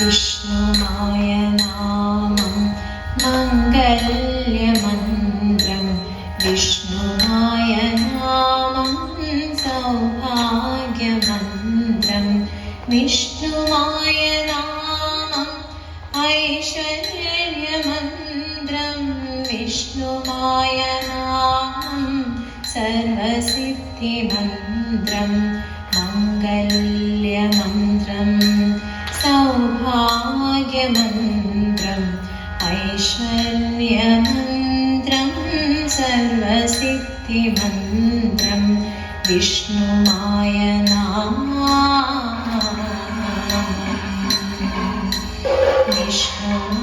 विष्णुमाय नामं मङ्गल्यमन्त्रं विष्णुमाय नामं सौभाग्यमन्त्रं विष्णुमाय नामम् ऐश्वर्यमन्त्रं विष्णुमाय नामं सर्वसिद्धिमन्त्रं ऐश्वर्यमन्त्रम् ऐश्वर्यमन्त्रं सर्वसिद्धिमन्त्रं विष्णुमाय विष्णु